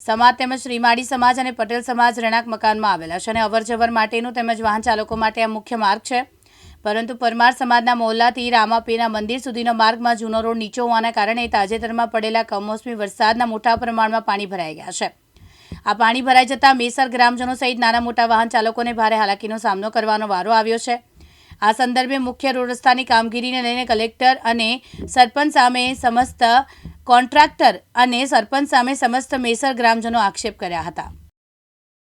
સમાજ તેમજ શ્રીમાડી સમાજ અને પટેલ સમાજ રહેણાંક મકાનમાં આવેલા છે અને અવરજવર માટેનું તેમજ વાહન ચાલકો માટે આ મુખ્ય માર્ગ છે. પરંતુ પરમાર સમાજના મોહલ્લાથી રામાપીના મંદિર સુધીનો માર્ગમાં જૂનો રોડ નીચો હોવાના કારણે તાજેતરમાં પડેલા કમોસમી વરસાદના મોટા પ્રમાણમાં પાણી ભરાઈ ગયા છે. આ પાણી ભરાઈ જતાં મેસર ગ્રામજનો સહિત નાના મોટા વાહન ચાલકોને ભારે હાલાકીનો સામનો કરવાનો વારો આવ્યો છે. આ સંદર્ભે મુખ્ય રોડ રસ્તાની કામગીરીને લઈને કલેક્ટર અને સરપંચ સામે સમસ્ત કોન્ટ્રાક્ટર અને સરપંચ સામે સમસ્ત મેસર ગ્રામજનો આક્ષેપ કર્યા હતા.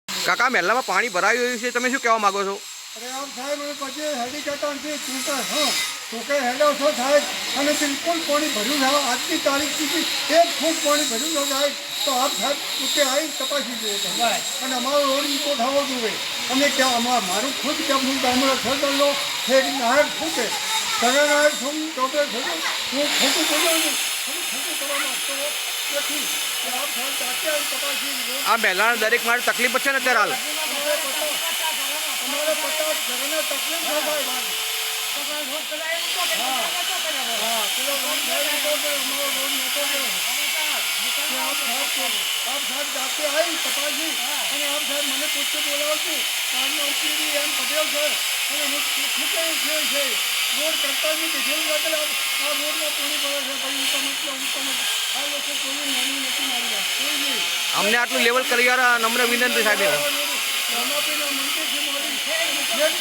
કાકા મહેલામાં પાણી ભરાયું રહ્યું છે તમે શું કહેવા માંગો છો? અરે આમ સાહેબ પછી હેડી કટાણથી ચૂંટે હા. ચૂંટે હેડો છો સાહેબ અને બિલકુલ પાણી ભર્યું છે. આજની તારીખ સુધી એક ફૂટ પાણી ભર્યું છે સાહેબ. તો આપ સાહેબ ચૂંટે આવી તપાસી જુઓ અને અમારો રોડ ઈકો થવો જોઈએ. અમે ક્યાં અમાર મારું ખુદ કેમ હું ગામડો થતો છે નાયક છું કે સગા નાયક છું છું હું ખોટું બોલું છું. આ મહેલાના દરેક માટે તકલીફ છે ને અત્યારે હાલ. છે મને પૂછતે મારું ઉપરી એમ પટેલ છે અને હું. છે છે રોડ કરતા નથી જેવું એટલે આ રોડમાં પાણી ભરે છે ભાઈ ઊંચા મતલબ ઊંચા મતલબ આ લોકો કોઈ નાની નથી મારી અમને આટલું લેવલ કરી યાર નમ્ર વિનંતી સાહેબ રામાપીના કરો સાહેબ.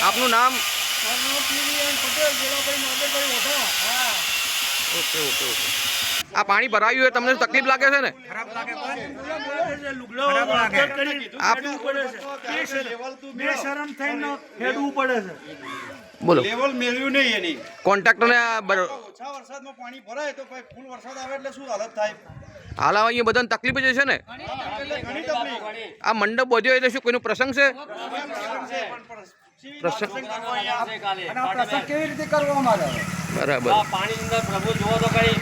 આપનું નામ? મારું નામ પીવીએન પટેલ ગેલાભાઈ નાગરભાઈ હા. Okay okay okay. આ પાણી ભરાયું હોય તમને તકલીફ લાગે છે ને? શરમ થઈને હેડવું પડે છે. બોલો. લેવલ મેળવ્યું નહીં એની. કોન્ટ્રાક્ટરને ઓછા વરસાદમાં પાણી ભરાય તો ફૂલ વરસાદ આવે એટલે શું હાલત થાય? હાલ અહીંયા બધાને તકલીફ જ છે ને? આ મંડપ બધ્યો એટલે શું કોઈનો પ્રસંગ છે? પ્રસંગ. કેવી રીતે કરવા અમારે? બરાબર. પાણી અંદર પ્રભુ જુઓ તો કઈ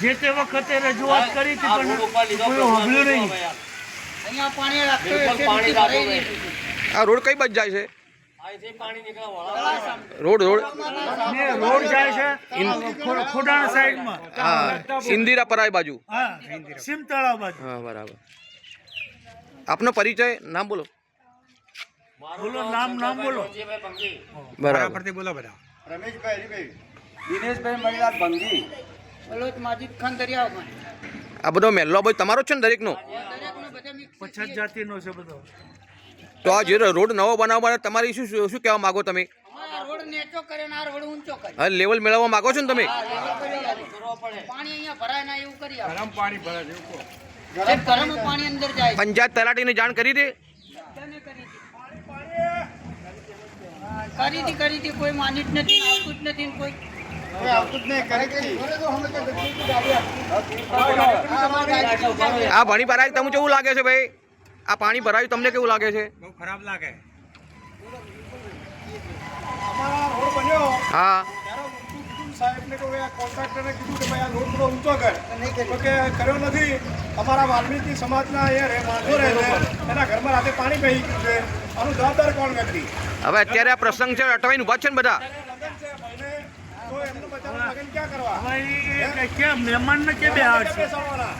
જ તે વખતે રજૂઆત કરી હતી પણ નહીં. યાર. અહીંયા પાણી રાખતો બિલકુલ પાણી જાતું નહીં. આ રોડ કઈ બાજુ જાય છે. Road road. રોડ જાય છે ખોડાણા સાઈડમાં. હા ઇન્દિરા પરાય બાજુ. સિમ તળાવ બાજુ. હા બરાબર. આપનો પરિચય? નામ બોલો. બોલો નામ નામ બોલો. બરાબર. રમેશભાઈ હરીભાઈ. દિનેશભાઈ મહિલા ભંગી બલોચ માજીદ ખાન દરિયામાં આ બધો મેલ્લો ભાઈ તમારો છે ને દરેકનો? બધા પછાત જાતિનો છે બધો. તો આ જે રોડ નવો બનાવવા માટે તમારી શું શું શું કહેવા માંગો તમે? લેવલ મેળવવા માંગો છો ને તમે? પાણી અહીંયા ભરાય ના એવું કરી ગરમ પાણી ભરાય ગરમ પાણી તલાટી જાય. પંચાયત તલાટીને જાણ કરી દે કરી હતી. કરી હતી કોઈ માની જ નથી આવતું જ નથી કોઈ. આવતું જ નહીં કરે કે આ પાણી ભરાય તમને કેવું લાગે છે ભાઈ? આ પાણી ભરાયું તમને કેવું લાગે છે? અમારા રોડ બન્યો હા ત્યારે ઊંચું કીધું સાહેબને આ કોન્ટ્રાક્ટરને કીધું કે ભાઈ આ રોડ થોડો ઊંચો કર. તો કે કર્યો નથી. અમારા વાલ્મીકી સમાજના અહીંયા માણસો રહે છે. એના ઘરમાં રાતે પાણી ગયું છે. આનું જવાબદાર કોણ વ્યક્તિ? હવે અત્યારે આ પ્રસંગ છે અટવાઈને ઊભા છે ને બધા? છે તો એમને લગન ક્યાં કરવા? મહેમાનને કે બે આવે બેસાડવાના.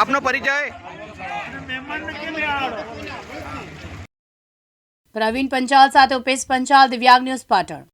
આપનો પરિચય? પ્રવીણ પંચાલ સાથે ઉપેશ પંચાલ દિવ્યાંગ ન્યૂઝ પાટણ.